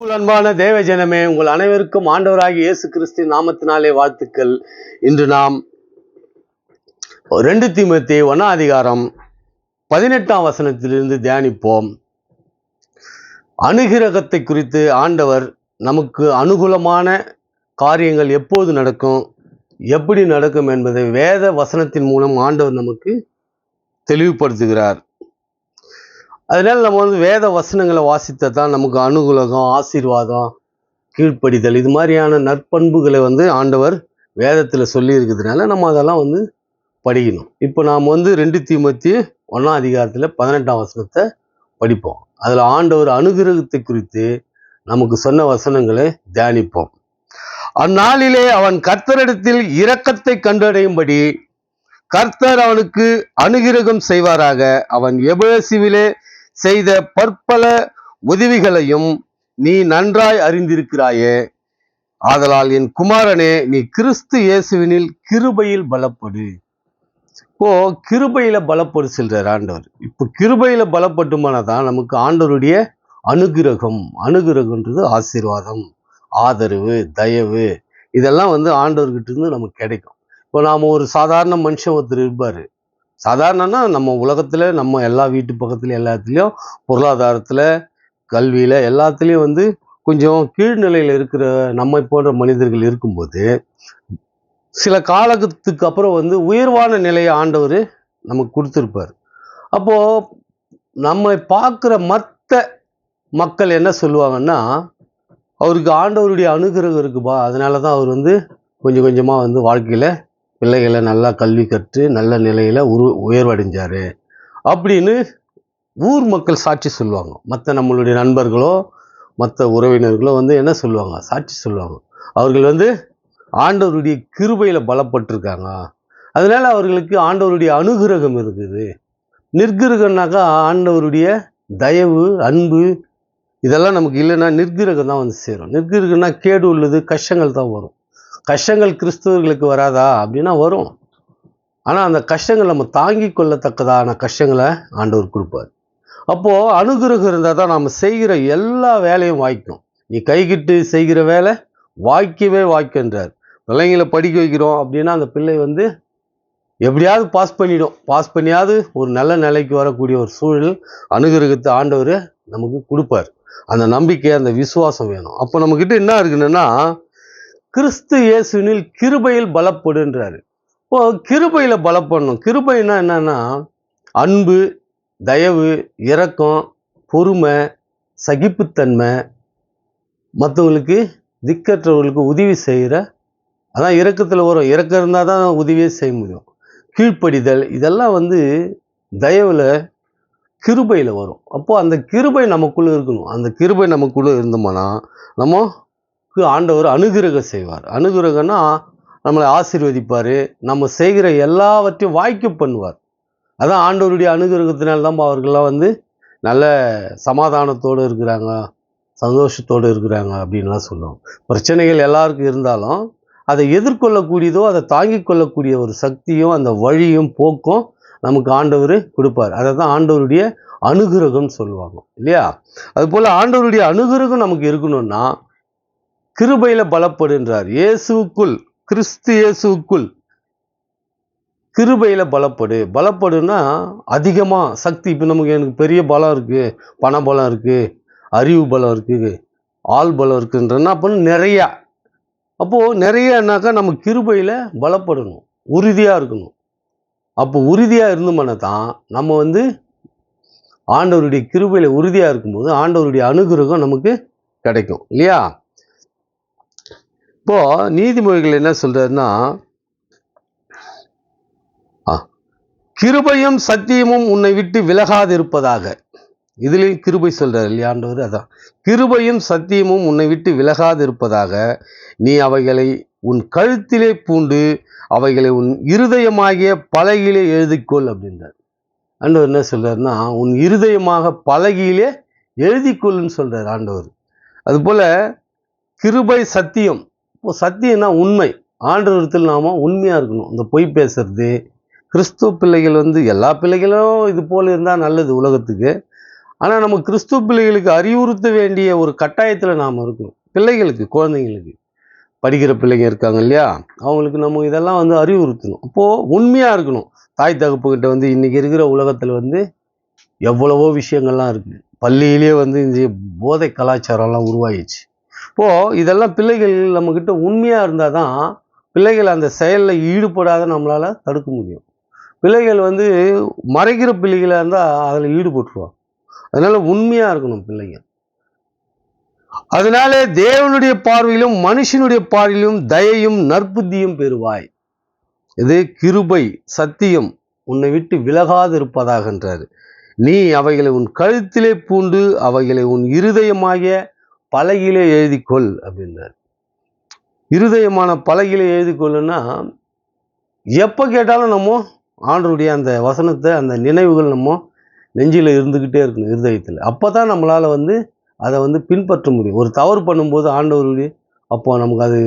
உங்கள் அன்பான தேவ ஜனமே உங்கள் அனைவருக்கும் ஆண்டவராகிய இயேசு கிறிஸ்து நாமத்தினாலே வாழ்த்துக்கள். இன்று நாம் ரெண்டு தீமத்தி ஒன்னா அதிகாரம் பதினெட்டாம் வசனத்திலிருந்து தியானிப்போம். அனுகிரகத்தை குறித்து ஆண்டவர் நமக்கு அனுகூலமான காரியங்கள் எப்போது நடக்கும் எப்படி நடக்கும் என்பதை வேத வசனத்தின் மூலம் ஆண்டவர் நமக்கு தெளிவுபடுத்துகிறார். அதனால் நம்ம வந்து வேத வசனங்களை வாசித்தா தான் நமக்கு அனுகூலகம் ஆசீர்வாதம் கீழ்ப்படிதல். இது மாதிரியான நற்பண்புகளை வந்து ஆண்டவர் வேதத்தில் சொல்லி இருக்கிறதுனால நம்ம அதெல்லாம் வந்து படிக்கணும். இப்போ நாம் வந்து ரெண்டு தீமத்தி ஒன்றாம் அதிகாரத்தில் பதினெட்டாம் வசனத்தை படிப்போம். அதில் ஆண்டவர் அனுகிரகத்தை குறித்து நமக்கு சொன்ன வசனங்களை தியானிப்போம். அந்நாளிலே அவன் கர்த்தரிடத்தில் இரக்கத்தை கண்டடையும்படி கர்த்தர் அவனுக்கு அனுகிரகம் செய்வாராக. அவன் எபேசிவிலே செய்த பற்பல உதவிகளையும் நீ நன்றாய் அறிந்திருக்கிறாயே. ஆதலால் என் குமாரனே நீ கிறிஸ்து இயேசுவினில் கிருபையில் பலப்படு. இப்போ கிருபையில பலப்படு செல்றார் ஆண்டவர். இப்போ கிருபையில பலப்பட்டுமானதான் நமக்கு ஆண்டவருடைய அனுகிரகம். அனுகிரகம்ன்றது ஆசீர்வாதம் ஆதரவு தயவு. இதெல்லாம் வந்து ஆண்டவர்கிட்ட இருந்து நமக்கு கிடைக்கும். இப்போ நாம் ஒரு சாதாரண மனுஷன் ஒருத்தர் இருப்பார். சாதாரணன்னா நம்ம உலகத்தில் நம்ம எல்லா வீட்டு பக்கத்தில் எல்லாத்துலேயும் பொருளாதாரத்தில் கல்வியில் எல்லாத்துலேயும் வந்து கொஞ்சம் கீழ்நிலையில் இருக்கிற நம்மை போன்ற மனிதர்கள் இருக்கும்போது சில காலத்துக்கு அப்புறம் வந்து உயர்வான நிலையை ஆண்டவர் நமக்கு கொடுத்துருப்பார். அப்போது நம்மை பார்க்குற மற்ற மக்கள் என்ன சொல்லுவாங்கன்னா அவருக்கு ஆண்டவருடைய அனுகிரகம் இருக்குப்பா அதனால தான் அவர் வந்து கொஞ்சம் கொஞ்சமாக வந்து வாழ்க்கையில் பிள்ளைகளை நல்லா கல்வி கற்று நல்ல நிலையில் உரு உயர்வடைஞ்சார். அப்படின்னு ஊர் மக்கள் சாட்சி சொல்லுவாங்க. மற்ற நம்மளுடைய நண்பர்களோ மற்ற உறவினர்களோ வந்து என்ன சொல்லுவாங்க? சாட்சி சொல்லுவாங்க. அவர்கள் வந்து ஆண்டவருடைய கிருபையில் பலப்பட்டிருக்காங்க. அதனால் அவர்களுக்கு ஆண்டவருடைய அனுகிரகம் இருக்குது. நிர்கிரகம்னாக்கா ஆண்டவருடைய தயவு அன்பு இதெல்லாம் நமக்கு இல்லைன்னா நிர்கிரகம் தான் வந்து சேரும். நிர்கிரகம்னா கேடு உள்ளது கஷ்டங்கள் தான் வரும். கஷ்டங்கள் கிறிஸ்தவர்களுக்கு வராதா? அப்படின்னா வரும். ஆனால் அந்த கஷ்டங்கள் நம்ம தாங்கி கொள்ளத்தக்கதான கஷ்டங்களை ஆண்டவர் கொடுப்பார். அப்போது அனுகிரகம் இருந்தால் தான் நம்ம செய்கிற எல்லா வேலையும் வாய்க்கும் நீ கைகிட்டு செய்கிற வேலை வாய்க்கவே வாய்க்கின்றார். பிள்ளைங்களை படிக்க வைக்கிறோம் அப்படின்னா அந்த பிள்ளை வந்து எப்படியாவது பாஸ் பண்ணிடும். பாஸ் பண்ணியாவது ஒரு நல்ல நிலைக்கு வரக்கூடிய ஒரு சூழல் அனுகிரகத்தை ஆண்டவர் நமக்கு கொடுப்பார். அந்த நம்பிக்கை அந்த விசுவாசம் வேணும். அப்போ நம்மக்கிட்ட என்ன இருக்குன்னா கிறிஸ்து இயேசுனில் கிருபையில் பலப்படுன்றாரு இப்போ கிருபையில் பலப்படணும். கிருபைனா என்னன்னா அன்பு தயவு இரக்கம் பொறுமை சகிப்புத்தன்மை மற்றவங்களுக்கு திக்கற்றவர்களுக்கு உதவி செய்கிற அதான் இறக்கத்தில் வரும். இறக்கம் இருந்தால் தான் உதவியே செய்ய முடியும். கீழ்ப்படிதல் இதெல்லாம் வந்து தயவில் கிருபையில் வரும். அப்போது அந்த கிருபை நமக்குள்ளே இருக்கணும். அந்த கிருபை நமக்குள்ளே இருந்தோம்னா நமக்கு ஆண்டவர் அனுகிரகம் செய்வார். அனுகிரகம்னா நம்மளை ஆசீர்வதிப்பார் நம்ம செய்கிற எல்லாவற்றையும் வாய்க்கு பண்ணுவார். அதான் ஆண்டவருடைய அனுகிரகத்தினால்தான் அவர்கள்லாம் வந்து நல்ல சமாதானத்தோடு இருக்கிறாங்க சந்தோஷத்தோடு இருக்கிறாங்க அப்படின்லாம் சொல்லுவோம் பிரச்சனைகள் எல்லாருக்கும் இருந்தாலும் அதை எதிர்கொள்ளக்கூடியதோ அதை தாங்கிக் கொள்ளக்கூடிய ஒரு சக்தியும் அந்த வழியும் போக்கும் நமக்கு ஆண்டவர் கொடுப்பார். அதை தான் ஆண்டவருடைய அனுகிரகம்னு சொல்லுவாங்க இல்லையா? அதுபோல் ஆண்டவருடைய அனுகிரகம் நமக்கு இருக்கணும்னா கிருபையில் பலப்படுன்றார் இயேசுக்குள் கிறிஸ்து இயேசுக்குள் கிருபையில் பலப்படு. பலப்படுன்னா அதிகமாக சக்தி. இப்போ நமக்கு எனக்கு பெரிய பலம் இருக்குது பண பலம் இருக்குது அறிவு பலம் இருக்குது ஆள் பலம் இருக்குன்றன்னா அப்போ நிறையா. அப்போது நிறையனாக்கா நம்ம கிருபையில் பலப்படணும். உறுதியாக இருக்கணும். அப்போ உறுதியாக இருந்தோம்னா தான் நம்ம வந்து ஆண்டவருடைய கிருபையில் உறுதியாக இருக்கும்போது ஆண்டவருடைய அனுகிரகம் நமக்கு கிடைக்கும். இல்லையா? இப்போ நீதிமொழிகள் என்ன சொல்றாருன்னா கிருபையும் சத்தியமும் உன்னை விட்டு விலகாது இருப்பதாக இதுலேயும் கிருபை சொல்கிறார் இல்லையாண்டவர் அதான். கிருபையும் சத்தியமும் உன்னை விட்டு விலகாது இருப்பதாக நீ அவைகளை உன் கழுத்திலே பூண்டு அவைகளை உன் இருதயமாகிய பலகையிலே எழுதிக்கொள் அப்படின்றார். ஆண்டவர் என்ன சொல்றாருன்னா உன் இருதயமாக பலகையிலே எழுதிக்கொள்ளுன்னு சொல்கிறார் ஆண்டவர். அதுபோல் கிருபை சத்தியம் இப்போ சத்தியம்னா உண்மை. ஆண்டவரத்தில் நாம் உண்மையாக இருக்கணும். இந்த பொய் பேசுறது கிறிஸ்துவ பிள்ளைகள் வந்து எல்லா பிள்ளைகளும் இது போல் இருந்தால் நல்லது உலகத்துக்கு. ஆனால் நம்ம கிறிஸ்துவ பிள்ளைகளுக்கு அறிவுறுத்த வேண்டிய ஒரு கட்டாயத்தில் நாம் இருக்கணும். பிள்ளைகளுக்கு குழந்தைங்களுக்கு. படிக்கிற பிள்ளைங்க இருக்காங்க இல்லையா? அவங்களுக்கு நம்ம இதெல்லாம் வந்து அறிவுறுத்தணும். அப்போது உண்மையாக இருக்கணும். தாய் தகப்புக்கிட்ட வந்து இன்றைக்கி இருக்கிற உலகத்தில் வந்து எவ்வளவோ விஷயங்கள்லாம் இருக்குது பள்ளியிலே வந்து இந்த போதை கலாச்சாரம்லாம் உருவாயிடுச்சு. இப்போது இதெல்லாம் பிள்ளைகள் நம்மக்கிட்ட உண்மையாக இருந்தால் தான் பிள்ளைகள் அந்த செயலில் ஈடுபடாத நம்மளால் தடுக்க முடியும். பிள்ளைகள் வந்து மறைக்கிற பிள்ளைகளாக இருந்தால் அதில் ஈடுபட்டுருவாங்க. அதனால் உண்மையாக இருக்கணும் பிள்ளைங்க. அதனால தேவனுடைய பார்வையிலும் மனுஷனுடைய பார்வையிலும் தயையும் நற்புத்தியும் பெறுவாய். இது கிருபை சத்தியம் உன்னை விட்டு விலகாது இருப்பதாகின்றார் நீ அவைகளை உன் கழுத்திலே பூண்டு அவைகளை உன் இருதயமாகிய பலகிலே எழுதிக்கொள் அப்படின்றார் இருதயமான பலகிலே எழுதிக்கொள்ளுன்னா எப்போ கேட்டாலும் நம்ம ஆண்டருடைய அந்த வசனத்தை அந்த நினைவுகள் நம்ம நெஞ்சில் இருந்துக்கிட்டே இருக்கணும் இருதயத்தில். அப்போ தான் நம்மளால் வந்து அதை வந்து பின்பற்ற முடியும். ஒரு தவறு பண்ணும்போது ஆண்டவருடைய அப்போ நமக்கு அது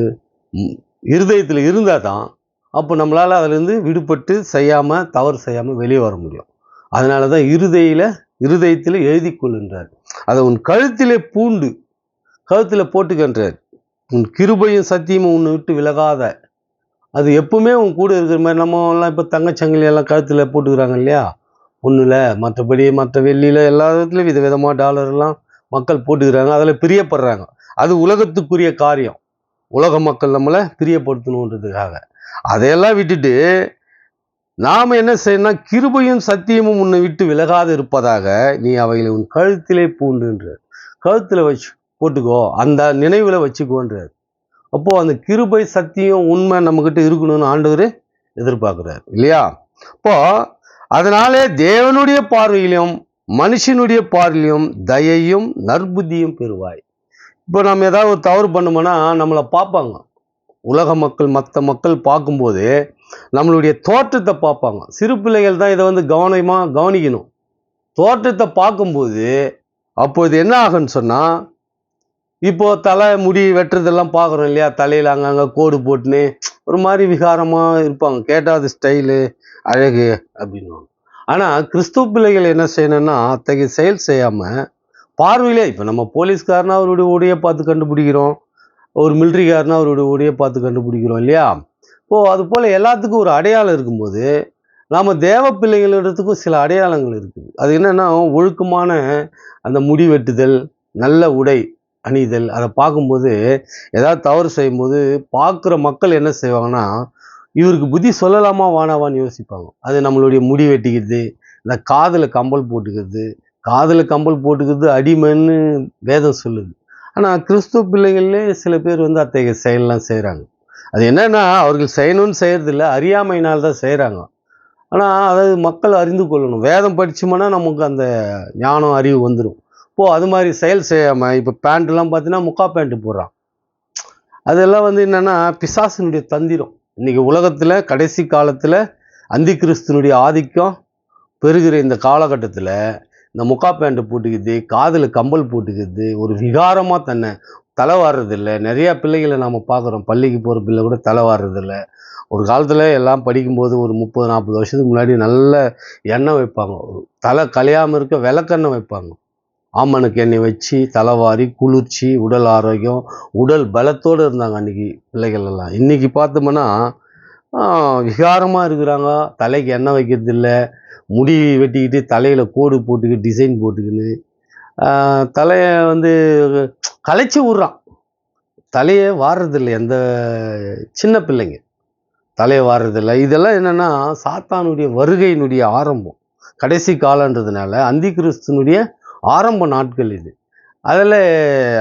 இருதயத்தில் இருந்தால் தான் அப்போ நம்மளால் அதிலேருந்து விடுபட்டு செய்யாமல் தவறு செய்யாமல் வெளியே வர முடியும். அதனால தான் இருதயில இருதயத்தில் எழுதி அதை உன் கழுத்திலே பூண்டு கழுத்தில் போட்டுக்கன்றார் உன் கிருபையும் சத்தியமும் உன்னை விட்டு விலகாத. அது எப்பவுமே உன் கூட இருக்கிற மாதிரி நம்ம எல்லாம் இப்போ தங்கச்சங்கிலி எல்லாம் கழுத்தில் போட்டுக்கிறாங்க இல்லையா? ஒன்றும் மற்றபடி மற்ற வெள்ளியில் எல்லா விதத்துலையும் வித விதமாக டாலர்லாம் மக்கள் போட்டுக்கிறாங்க. அதில் பிரியப்படுறாங்க. அது உலகத்துக்குரிய காரியம். உலக மக்கள் நம்மளை பிரியப்படுத்தணுன்றதுக்காக. அதையெல்லாம் விட்டுட்டு நாம் என்ன செய்யணும் கிருபையும் சத்தியமும் உன்னை விட்டு விலகாது இருப்பதாக நீ அவைகளை உன் கழுத்திலே பூண்டுன்ற. கழுத்தில் வச்சு போட்டுக்கோ அந்த நினைவில் வச்சுக்கோன்றார். அப்போது அந்த கிருபை சத்தியம் உண்மை நம்மக்கிட்ட இருக்கணும்னு ஆண்டவர் எதிர்பார்க்குறாரு இல்லையா? இப்போது அதனாலே தேவனுடைய பார்வையிலும் மனுஷனுடைய பார்வையிலும் தயையும் நற்புத்தியும் பெறுவாய். இப்போ நம்ம ஏதாவது ஒரு தவறு பண்ணோம்னா நம்மளை பார்ப்பாங்க. உலக மக்கள் மற்ற மக்கள் பார்க்கும்போது நம்மளுடைய தோற்றத்தை பார்ப்பாங்க. சிறு பிள்ளைகள் தான் இதை வந்து கவனமாக கவனிக்கணும். தோற்றத்தை பார்க்கும்போது அப்போது என்ன ஆகுன்னு சொன்னால் இப்போ தலை முடி வெட்டுறதெல்லாம் பார்க்குறோம் இல்லையா? தலையில் அங்கங்கே கோடு போட்டுன்னு ஒரு மாதிரி விகாரமாக இருப்பாங்க. கேட்டால் அது ஸ்டைலு அழகு அப்படின்வாங்க ஆனால் கிறிஸ்துவ பிள்ளைகள் என்ன செய்யணும்னா அத்தகைய செயல் செய்யாமல் பார்வையிலே இப்போ நம்ம போலீஸ்காரனா அவருடைய உடையை பார்த்து கண்டுபிடிக்கிறோம். ஒரு மிலிட்ரிக்காரனா அவருடைய உடையை பார்த்து கண்டுபிடிக்கிறோம் இல்லையா? ஓ அது போல் எல்லாத்துக்கும் ஒரு அடையாளம் இருக்கும்போது நாம் தேவ பிள்ளைகளிடத்துக்கும் சில அடையாளங்கள் இருக்குது. அது என்னென்னா ஒழுக்கமான அந்த முடி வெட்டுதல் நல்ல உடை அணிதல் அதை பார்க்கும்போது ஏதாவது தவறு செய்யும்போது பார்க்குற மக்கள் என்ன செய்வாங்கன்னா இவருக்கு புத்தி சொல்லலாமா வானாவான்னு யோசிப்பாங்க. அது நம்மளுடைய முடி வெட்டிக்கிறது இந்த காதில் கம்பல் போட்டுக்கிறது காதில் கம்பல் போட்டுக்கிறது அடிமைன்னு வேதம் சொல்லுது. ஆனால் கிறிஸ்துவ பிள்ளைகள்லே சில பேர் வந்து அத்தகைய செயலெலாம் செய்கிறாங்க அது என்னென்னா அவர்கள் செய்யணும்னு செய்கிறதில்ல அறியாமையினால் தான் செய்கிறாங்க ஆனால் அதாவது மக்கள் அறிந்து கொள்ளணும். வேதம் படித்தோம்னா நமக்கு அந்த ஞானம் அறிவு வந்துடும் இப்போ அது மாதிரி செயல் செய்யாமல் இப்போ பேண்ட்லாம் பார்த்தீங்கன்னா முக்கா பேண்ட் போடுறான். அதெல்லாம் வந்து என்னென்னா பிசாசினுடைய தந்திரம். இன்றைக்கி உலகத்தில் கடைசி காலத்தில் அந்தி கிறிஸ்துனுடைய ஆதிக்கம் பெருகிற இந்த காலகட்டத்தில் இந்த முக்கா பேண்ட்டு போட்டுக்குது காதில் கம்பல் போட்டுக்குது ஒரு விகாரமாக தன்னை தலை வாடுறதில்ல நிறையா பிள்ளைகளை நாம் பார்க்குறோம் பள்ளிக்கு போகிற பிள்ளை கூட தலை வாடுறதில்ல ஒரு காலத்தில் எல்லாம் படிக்கும்போது ஒரு முப்பது நாற்பது வருஷத்துக்கு முன்னாடி நல்ல எண்ணெய் வைப்பாங்க. ஒரு தலை கலையாமல் இருக்க விளக்கெண்ணெய் வைப்பாங்க. ஆமணக்கு எண்ணெய் வச்சு தலைவாரி குளிர்ச்சி உடல் ஆரோக்கியம் உடல் பலத்தோடு இருந்தாங்க அன்றைக்கி பிள்ளைகள் எல்லாம் இன்றைக்கி பார்த்தோம்னா விகாரமாக இருக்கிறாங்க. தலைக்கு எண்ணெய் வைக்கிறது இல்லை முடி வெட்டிக்கிட்டு தலையில் கோடு போட்டுக்கிட்டு டிசைன் போட்டுக்கின்னு தலையை வந்து கலைச்சி விட்றான். தலையை வாடுறதில்லை எந்த சின்ன பிள்ளைங்க தலையை வாடுறதில்லை இதெல்லாம் என்னென்னா சாத்தானுடைய வருகையினுடைய ஆரம்பம். கடைசி காலன்றதுனால அந்தி கிறிஸ்துனுடைய ஆரம்ப நாட்கள் இது. அதில்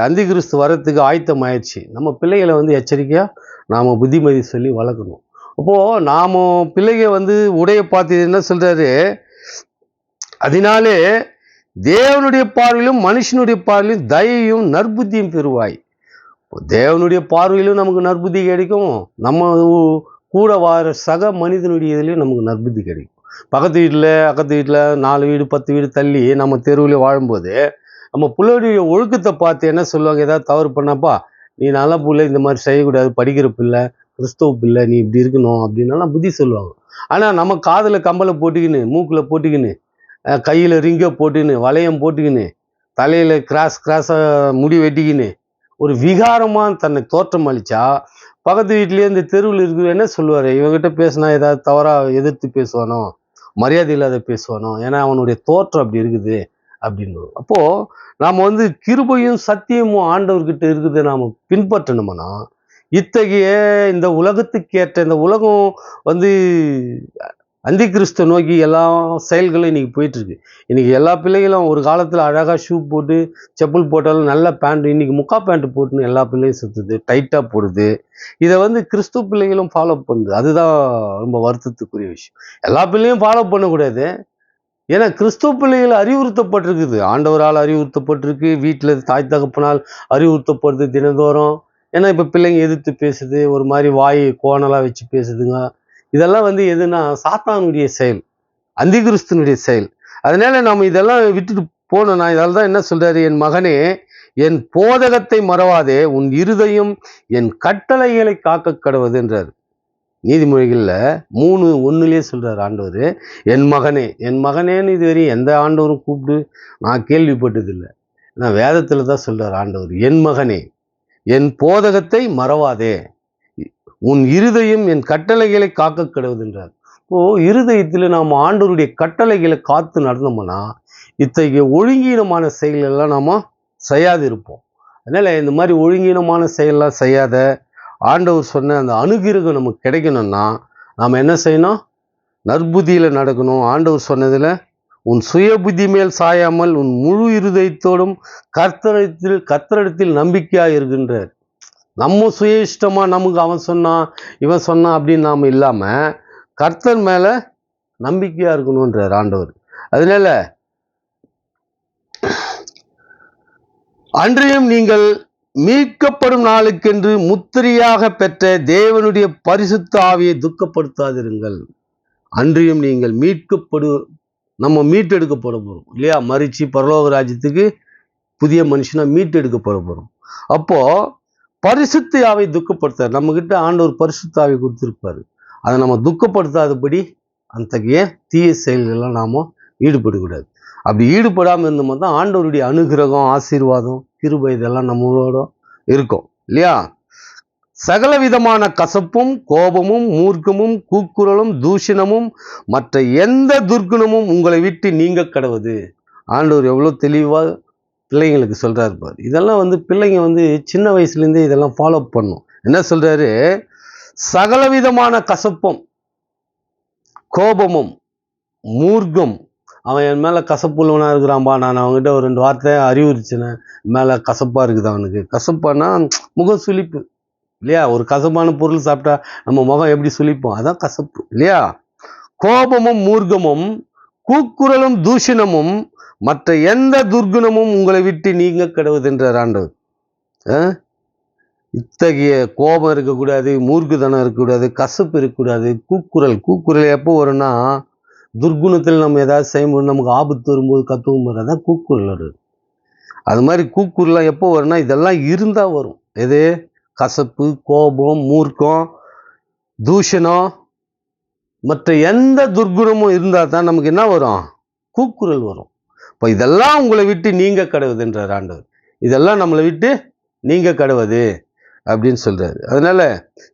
அந்தி கிறிஸ்து வரத்துக்கு ஆயத்தம் ஆயிடுச்சு. நம்ம பிள்ளைகளை வந்து எச்சரிக்கையாக நாம் புத்திமதி சொல்லி வளர்க்கணும். அப்போது நாம் பிள்ளைங்க வந்து உடைய பார்த்து என்ன சொல்கிறாரு அதனாலே தேவனுடைய பார்வையிலும் மனுஷனுடைய பார்வையிலும் தயையும் நற்புத்தியும் பெறுவாய். தேவனுடைய பார்வையிலும் நமக்கு நற்புத்தி கிடைக்கும். நம்ம கூட வார சக மனிதனுடைய இதுலேயும் நமக்கு நற்புத்தி கிடைக்கும். பக்கத்து வீட்டில் அக்கத்து வீட்டில் நாலு வீடு பத்து வீடு தள்ளி நம்ம தெருவில் வாழும்போது நம்ம பிள்ளையுடைய ஒழுக்கத்தை பார்த்து என்ன சொல்லுவாங்க? ஏதாவது தவறு பண்ணப்பா நீ நல்ல பிள்ளை இந்த மாதிரி செய்யக்கூடாது படிக்கிற பிள்ளை கிறிஸ்தவ பிள்ளை நீ இப்படி இருக்கணும் அப்படின்னாலாம் புத்தி சொல்லுவாங்க. ஆனால் நம்ம காதில் கம்பலை போட்டுக்கின்னு மூக்கில் போட்டுக்கின்னு கையில் ரிங்கை போட்டுக்கின்னு வளையம் போட்டுக்கின்னு தலையில் கிராஸ் கிராஸாக முடி வெட்டிக்கின்னு ஒரு விகாரமா தன்னை தோற்றம் அளிச்சா பக்கத்து வீட்லயே இந்த தெருவில் இருக்கிற என்ன சொல்லுவார்? இவங்ககிட்ட பேசினா ஏதாவது தவறாக எதிர்த்து பேசுவானோ? மரியாதை இல்லாத பேசுவானோ? ஏன்னா அவனுடைய தோற்றம் அப்படி இருக்குது அப்படின்னு அப்போ நாம வந்து கிருபையும் சத்தியமும் ஆண்டவர்கிட்ட இருக்குது நாம பின்பற்றணும்னா? இத்தகைய இந்த உலகத்துக்கேற்ற இந்த உலகம் வந்து அந்தி கிறிஸ்துவ நோக்கி எல்லா செயல்களும் இன்னைக்கு போயிட்டுருக்கு. இன்றைக்கி இன்னைக்கு எல்லா பிள்ளைகளும் ஒரு காலத்தில் அழகாக ஷூ போட்டு செப்பல் போட்டாலும் நல்ல பேண்ட் இன்னைக்கு முக்கா பேண்ட் போட்டுன்னு எல்லா பிள்ளையும் சுற்றுது டைட்டாக போடுது. இதை வந்து கிறிஸ்துவ பிள்ளைகளும் ஃபாலோ பண்ணுது. அதுதான் ரொம்ப வருத்தத்துக்குரிய விஷயம். எல்லா பிள்ளையும் ஃபாலோ பண்ணக்கூடாது. ஏன்னா கிறிஸ்துவ பிள்ளைகள் அறிவுறுத்தப்பட்டிருக்குது. ஆண்டவரால் அறிவுறுத்தப்பட்டிருக்கு. வீட்டில் தாய் தகப்பனால் அறிவுறுத்தப்படுது தினந்தோறும். ஏன்னா இப்போ பிள்ளைங்க எதிர்த்து பேசுது. ஒரு மாதிரி வாய் கோணலாக வச்சு பேசுதுங்க. இதெல்லாம் வந்து எதுனா சாத்தானுடைய செயல் அந்திகிறிஸ்தனுடைய செயல். அதனால நம்ம இதெல்லாம் விட்டுட்டு போனேன் நான் இதால் தான் என்ன சொல்றாரு என் மகனே என் போதகத்தை மறவாதே உன் இருதயம் என் கட்டளைகளை காக்க கடவுதுன்றார் நீதிமொழிகளில் மூணு ஒன்றுலேயே சொல்கிறார் ஆண்டவர் என் மகனே என் மகனேன்னு இதுவரை எந்த ஆண்டவரும் கூப்பிட்டு நான் கேள்விப்பட்டதில்லை. நான் வேதத்தில் தான் சொல்கிறார் ஆண்டவர் என் மகனே என் போதகத்தை மறவாதே உன் இருதயம் என் கட்டளைகளை காக்க கிடவுதுன்றார். இப்போ இருதயத்தில் நாம் ஆண்டவருடைய கட்டளைகளை காத்து நடந்தோம்னா இத்தகைய ஒழுங்கீனமான செயலெல்லாம் நாம் செய்யாது இருப்போம் அதனால் இந்த மாதிரி ஒழுங்கீனமான செயல்லாம் செய்யாத ஆண்டவர் சொன்ன அந்த அணுகிருகம் நமக்கு கிடைக்கணும்னா நாம் என்ன செய்யணும்? நற்புதியில் நடக்கணும். ஆண்டவர் சொன்னதில் உன் சுய புத்தி மேல் சாயாமல் உன் முழு இருதயத்தோடும் கர்த்தரிடத்தில் கர்த்தரிடத்தில் நம்பிக்கையாக இருக்கின்றார். நம்ம சுய இஷ்டமா நமக்கு அவன் சொன்னான் இவன் சொன்னான் அப்படின்னு நாம இல்லாம கர்த்தர் மேல நம்பிக்கையா இருக்கணும்ன்றார் ஆண்டவர். அதனால அன்றையும் நீங்கள் மீட்கப்படும் நாளுக்கென்று முத்திரையாக பெற்ற தேவனுடைய பரிசுத்த ஆவியை துக்கப்படுத்தாதிருங்கள். அன்றையும் நீங்கள் மீட்கப்படு நம்ம மீட்டெடுக்கப்பட போறோம் இல்லையா? மறிச்சு பரலோக ராஜ்யத்துக்கு புதிய மனுஷனாக மீட்டெடுக்கப்பட போறோம். அப்போ பரிசுத்தாவை துக்கப்படுத்தார். நம்மக்கிட்ட ஆண்டவர் பரிசுத்தாவை கொடுத்துருப்பாரு. அதை நம்ம துக்கப்படுத்தாதபடி அத்தகைய தீய செயல்களெல்லாம் நாம் ஈடுபடக்கூடாது. அப்படி ஈடுபடாமல் இருந்தோம் தான் ஆண்டவருடைய அனுகிரகம் ஆசீர்வாதம் கிருபை இதெல்லாம் நம்மளோட இருக்கும். இல்லையா? சகல விதமான கசப்பும் கோபமும் மூர்க்கமும் கூக்குரலும் தூஷணமும் மற்ற எந்த துர்க்குணமும் உங்களை விட்டு நீங்க கடவுது. ஆண்டவர் எவ்வளோ தெளிவாக பிள்ளைங்களுக்கு சொல்றாரு பார். இதெல்லாம் வந்து பிள்ளைங்க வந்து சின்ன வயசுலேருந்தே இதெல்லாம் ஃபாலோ பண்ணும். என்ன சொல்றாரு? சகலவிதமான கசப்பும் கோபமும் மூர்க்கம். அவன் என் மேலே கசப்புள்ளவனா இருக்கிறான்பா. நான் அவன்கிட்ட ஒரு ரெண்டு வார்த்தை அறிவுறுச்சினேன் மேலே கசப்பாக இருக்குது அவனுக்கு. கசப்பானா முகம் சுழிப்பு இல்லையா? ஒரு கசப்பான பொருள் சாப்பிட்டா நம்ம முகம் எப்படி சுழிப்போம் அதான் கசப்பு. இல்லையா? கோபமும் மூர்க்கமும் கூக்குரலும் தூஷணமும் மற்ற எந்த துர்குணமும் உங்களை விட்டு நீங்க கடவுதுன்றார் ஆண்டவர் ஆ? இத்தகைய கோபம் இருக்கக்கூடாது மூர்க்குதனம் இருக்கக்கூடாது கசப்பு இருக்கக்கூடாது கூக்குரல். கூக்குரல் எப்போ வரும்னா துர்குணத்தில் நம்ம ஏதாவது செய்யும்போது நமக்கு ஆபத்து வரும்போது கத்துவும் போது கூக்குரல் வருது அது மாதிரி கூக்குரலாம் எப்போ வரும்னா இதெல்லாம் இருந்தால் வரும். எது? கசப்பு கோபம் மூர்க்கம் தூஷணம். மற்ற எந்த துர்குணமும் இருந்தால் தான் நமக்கு என்ன வரும்? கூக்குரல் வரும். இப்போ இதெல்லாம் உங்களை விட்டு நீங்க கடவுதுன்றார் ஆண்டவர். இதெல்லாம் நம்மளை விட்டு நீங்க கடவுது அப்படின்னு சொல்கிறாரு அதனால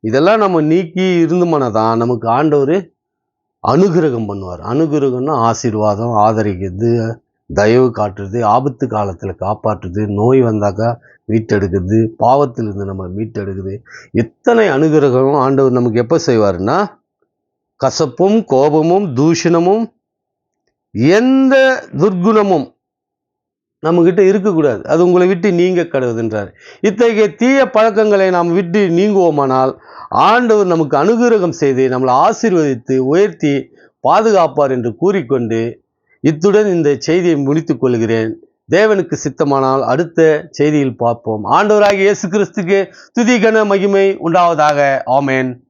இதெல்லாம் நம்ம நீக்கி இருந்தோம்னா தான் நமக்கு ஆண்டவர் அனுகிரகம் பண்ணுவார். அனுகிரகம்னா ஆசீர்வாதம் ஆதரிக்கிறது தயவு காட்டுறது ஆபத்து காலத்தில் காப்பாற்றுறது நோய் வந்தாக்கா மீட்டெடுக்குது பாவத்திலிருந்து நம்ம மீட்டெடுக்குது எத்தனை அனுகிரகம் ஆண்டவர் நமக்கு எப்போ செய்வாருன்னா கசப்பும் கோபமும் தூஷணமும் எந்த துர்க்குணமும் நம்மகிட்ட இருக்கக்கூடாது. அது உங்களை விட்டு நீங்க கடவுதுன்றார். இத்தகைய தீய பழக்கங்களை நாம் விட்டு நீங்குவோமானால் ஆண்டவர் நமக்கு அனுகிரகம் செய்து நம்மளை ஆசீர்வதித்து உயர்த்தி பாதுகாப்பார் என்று கூறிக்கொண்டு இத்துடன் இந்த செய்தியை முடித்துக் கொள்கிறேன். தேவனுக்கு சித்தமானால் அடுத்த செய்தியில் பார்ப்போம். ஆண்டவராகிய இயேசு கிறிஸ்துக்கு துதி கன மகிமை உண்டாவதாக. ஆமேன்.